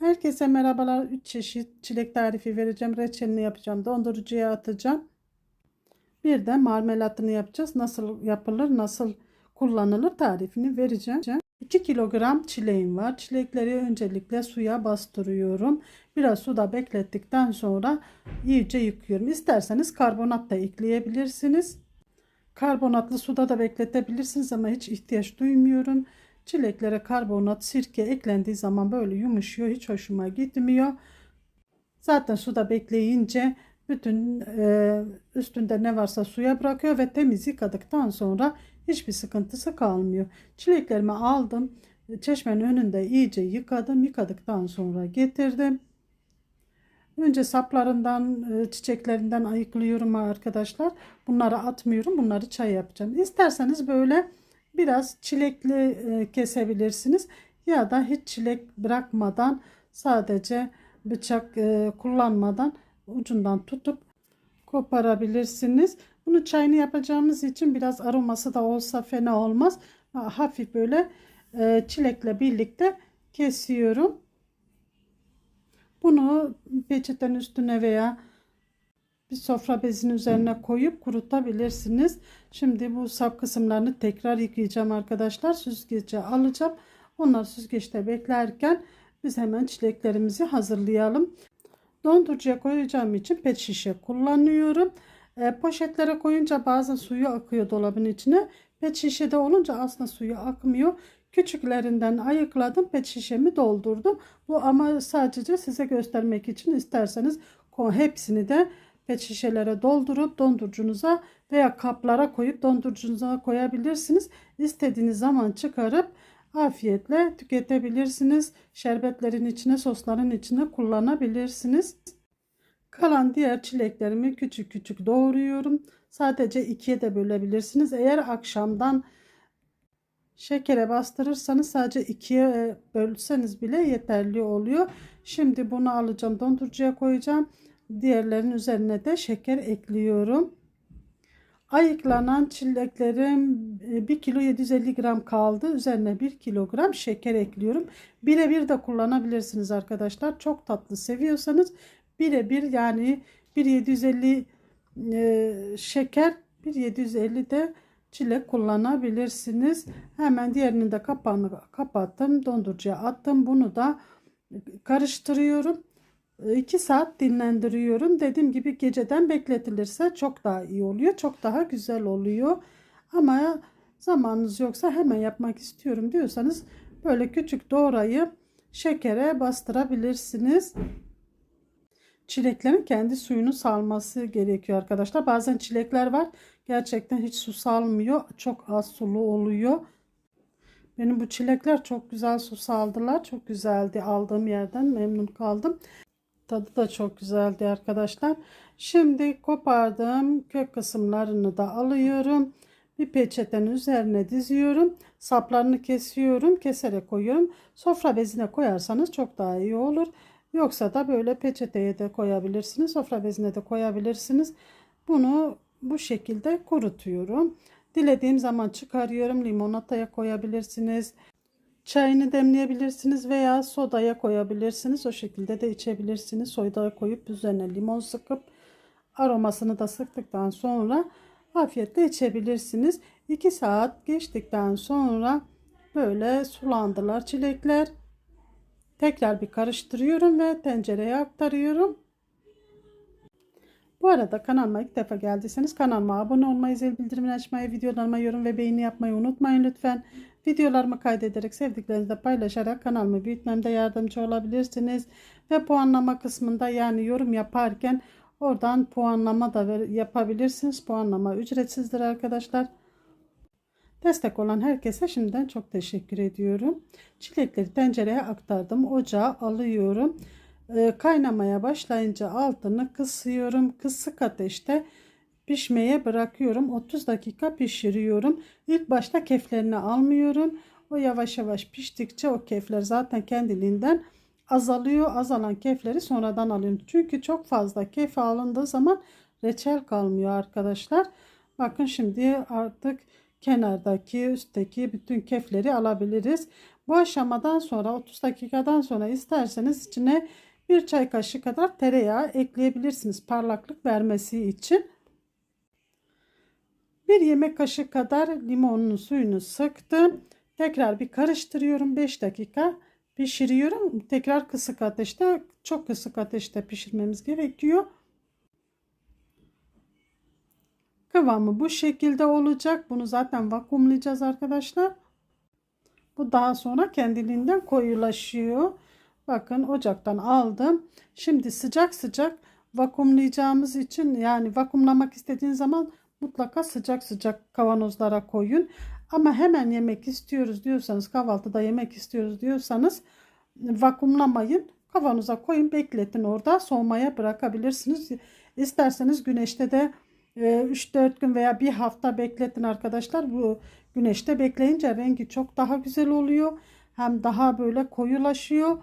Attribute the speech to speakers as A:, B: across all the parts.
A: Herkese merhabalar. 3 çeşit çilek tarifi vereceğim. Reçelini yapacağım. Dondurucuya atacağım. Bir de marmelatını yapacağız. Nasıl yapılır, nasıl kullanılır tarifini vereceğim. 2 kilogram çileğim var. Çilekleri öncelikle suya bastırıyorum. Biraz suda beklettikten sonra iyice yıkıyorum. İsterseniz karbonat da ekleyebilirsiniz. Karbonatlı suda da bekletebilirsiniz ama hiç ihtiyaç duymuyorum. Çileklere karbonat, sirke eklendiği zaman böyle yumuşuyor. Hiç hoşuma gitmiyor. Zaten suda bekleyince bütün e, üstünde ne varsa suya bırakıyor ve temiz yıkadıktan sonra hiçbir sıkıntısı kalmıyor. Çileklerimi aldım. Çeşmenin önünde iyice yıkadım. Yıkadıktan sonra getirdim. Önce saplarından, e, çiçeklerinden ayıklıyorum arkadaşlar. Bunları atmıyorum. Bunları çay yapacağım. İsterseniz böyle biraz çilekli e, kesebilirsiniz. Ya da hiç çilek bırakmadan sadece bıçak e, kullanmadan ucundan tutup koparabilirsiniz. Bunu çayını yapacağımız için biraz aroması da olsa fena olmaz. Hafif böyle çilekle birlikte kesiyorum. Bunu peçetenin üstüne veya bir sofra bezinin üzerine koyup kurutabilirsiniz. Şimdi bu sap kısımlarını tekrar yıkayacağım arkadaşlar. Süzgece alacağım. Onlar süzgeçte beklerken biz hemen çileklerimizi hazırlayalım. Dondurucuya koyacağım için pet şişe kullanıyorum. E, poşetlere koyunca bazen suyu akıyor dolabın içine. Pet şişede olunca aslında suyu akmıyor. Küçüklerinden ayıkladım. Pet şişemi doldurdum. Bu ama sadece size göstermek için isterseniz hepsini de pet şişelere doldurup dondurucunuza veya kaplara koyup dondurucunuza koyabilirsiniz. İstediğiniz zaman çıkarıp afiyetle tüketebilirsiniz. Şerbetlerin içine, sosların içine kullanabilirsiniz. Kalan diğer çileklerimi küçük küçük doğruyorum. Sadece ikiye de bölebilirsiniz. Eğer akşamdan şekere bastırırsanız sadece ikiye e, bölseniz bile yeterli oluyor. Şimdi bunu alacağım dondurucuya koyacağım. Diğerlerin üzerine de şeker ekliyorum. Ayıklanan çileklerim 1 e, kilo 750 gram kaldı. Üzerine 1 kilogram şeker ekliyorum. Birebir de kullanabilirsiniz arkadaşlar. Çok tatlı seviyorsanız birebir yani 1.750 e, şeker 1.750 de çilek kullanabilirsiniz. Hemen diğerinin de kapağını kapattım. Dondurucuya attım. Bunu da karıştırıyorum. 2 saat dinlendiriyorum. Dediğim gibi geceden bekletilirse çok daha iyi oluyor. Çok daha güzel oluyor. Ama zamanınız yoksa hemen yapmak istiyorum diyorsanız böyle küçük doğrayıp şekere bastırabilirsiniz. Çileklerin kendi suyunu salması gerekiyor arkadaşlar. Bazen çilekler var. Gerçekten hiç su salmıyor. Çok az sulu oluyor. Benim bu çilekler çok güzel su saldılar. Çok güzeldi. Aldığım yerden memnun kaldım. Tadı da çok güzeldi arkadaşlar. Şimdi kopardım. Kök kısımlarını da alıyorum. Bir peçetenin üzerine diziyorum. Saplarını kesiyorum. Keserek koyuyorum. Sofra bezine koyarsanız çok daha iyi olur. Yoksa da böyle peçeteye de koyabilirsiniz. Sofra bezine de koyabilirsiniz. Bunu bu şekilde kurutuyorum. Dilediğim zaman çıkarıyorum. Limonataya koyabilirsiniz. Çayını demleyebilirsiniz veya sodaya koyabilirsiniz. O şekilde de içebilirsiniz. Soda koyup üzerine limon sıkıp aromasını da sıktıktan sonra afiyetle içebilirsiniz. 2 saat geçtikten sonra böyle sulandılar çilekler. Tekrar bir karıştırıyorum ve tencereye aktarıyorum. Bu arada kanalıma ilk defa geldiyseniz kanalıma abone olmayı, zil bildirimini açmayı, videolarıma yorum ve beğeni yapmayı unutmayın lütfen. Videolarımı kaydederek sevdiklerinizle paylaşarak kanalımı büyütmemde yardımcı olabilirsiniz. Ve puanlama kısmında yani yorum yaparken oradan puanlama da yapabilirsiniz. Puanlama ücretsizdir arkadaşlar. Destek olan herkese şimdiden çok teşekkür ediyorum. Çilekleri tencereye aktardım. Ocağa alıyorum. Ee, kaynamaya başlayınca altını kısıyorum. Kısık ateşte pişmeye bırakıyorum. 30 dakika pişiriyorum. İlk başta keflerini almıyorum. O yavaş yavaş piştikçe o kefler zaten kendiliğinden azalıyor. Azalan kefleri sonradan alıyorum. Çünkü çok fazla kef alındığı zaman reçel kalmıyor arkadaşlar. Bakın şimdi artık kenardaki, üstteki bütün kefleri alabiliriz. Bu aşamadan sonra 30 dakikadan sonra isterseniz içine bir çay kaşığı kadar tereyağı ekleyebilirsiniz parlaklık vermesi için. Bir yemek kaşığı kadar limonun suyunu sıktım. Tekrar bir karıştırıyorum 5 dakika pişiriyorum. Tekrar kısık ateşte çok kısık ateşte pişirmemiz gerekiyor. Kıvamı bu şekilde olacak. Bunu zaten vakumlayacağız arkadaşlar. Bu daha sonra kendiliğinden koyulaşıyor. Bakın ocaktan aldım. Şimdi sıcak sıcak vakumlayacağımız için yani vakumlamak istediğin zaman mutlaka sıcak sıcak kavanozlara koyun. Ama hemen yemek istiyoruz diyorsanız kahvaltıda yemek istiyoruz diyorsanız vakumlamayın. Kavanoza koyun bekletin orada soğumaya bırakabilirsiniz. İsterseniz güneşte de 3-4 e, gün veya bir hafta bekletin arkadaşlar. Bu güneşte bekleyince rengi çok daha güzel oluyor. Hem daha böyle koyulaşıyor.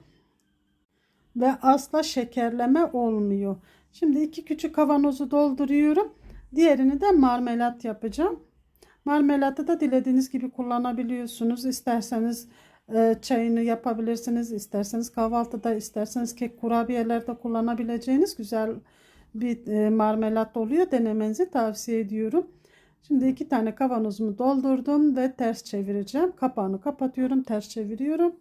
A: Ve asla şekerleme olmuyor. Şimdi iki küçük kavanozu dolduruyorum. Diğerini de marmelat yapacağım. Marmelatı da dilediğiniz gibi kullanabiliyorsunuz. İsterseniz e, çayını yapabilirsiniz. İsterseniz kahvaltıda, isterseniz kek kurabiyelerde kullanabileceğiniz güzel bir e, marmelat oluyor. Denemenizi tavsiye ediyorum. Şimdi iki tane kavanozumu doldurdum ve ters çevireceğim. Kapağını kapatıyorum, ters çeviriyorum.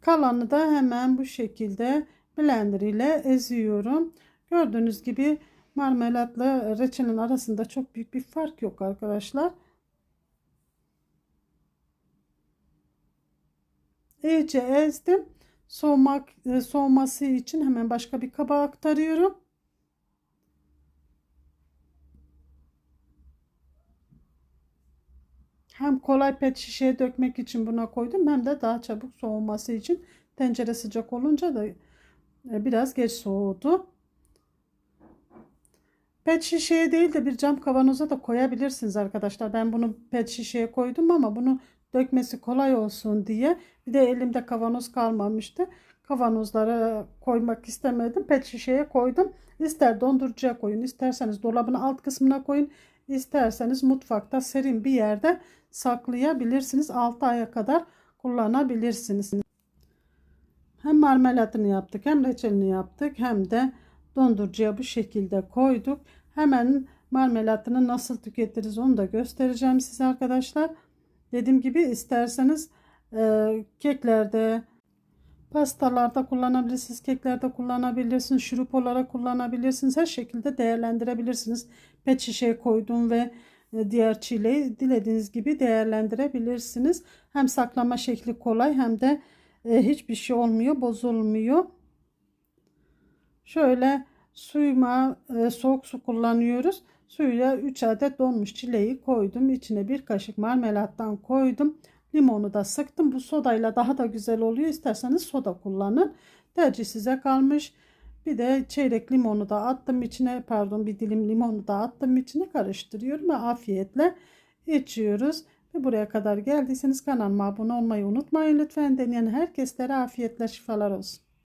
A: Kalanı da hemen bu şekilde blender ile eziyorum. Gördüğünüz gibi marmelatla reçelin arasında çok büyük bir fark yok arkadaşlar. İyice ezdim. Soğumak, e, soğuması için hemen başka bir kaba aktarıyorum. Hem kolay pet şişeye dökmek için buna koydum hem de daha çabuk soğuması için tencere sıcak olunca da biraz geç soğudu. Pet şişeye değil de bir cam kavanoza da koyabilirsiniz arkadaşlar. Ben bunu pet şişeye koydum ama bunu dökmesi kolay olsun diye. Bir de elimde kavanoz kalmamıştı. Kavanozlara koymak istemedim. Pet şişeye koydum. İster dondurucuya koyun, isterseniz dolabın alt kısmına koyun, isterseniz mutfakta serin bir yerde saklayabilirsiniz. 6 aya kadar kullanabilirsiniz. Hem marmelatını yaptık, hem reçelini yaptık, hem de dondurucuya bu şekilde koyduk. Hemen marmelatını nasıl tüketiriz onu da göstereceğim size arkadaşlar. Dediğim gibi isterseniz e, keklerde, pastalarda kullanabilirsiniz, keklerde kullanabilirsiniz, şurup olarak kullanabilirsiniz. Her şekilde değerlendirebilirsiniz. Pet şişeye koydum ve e, diğer çileyi dilediğiniz gibi değerlendirebilirsiniz. Hem saklama şekli kolay hem de e, hiçbir şey olmuyor, bozulmuyor. Şöyle suyuma e, soğuk su kullanıyoruz. Suya 3 adet donmuş çileği koydum. İçine bir kaşık marmelattan koydum. Limonu da sıktım. Bu sodayla daha da güzel oluyor. İsterseniz soda kullanın. Tercih size kalmış. Bir de çeyrek limonu da attım içine. Pardon bir dilim limonu da attım içine. Karıştırıyorum ve afiyetle içiyoruz. Ve buraya kadar geldiyseniz kanalıma abone olmayı unutmayın lütfen. Deneyen herkeslere afiyetle şifalar olsun.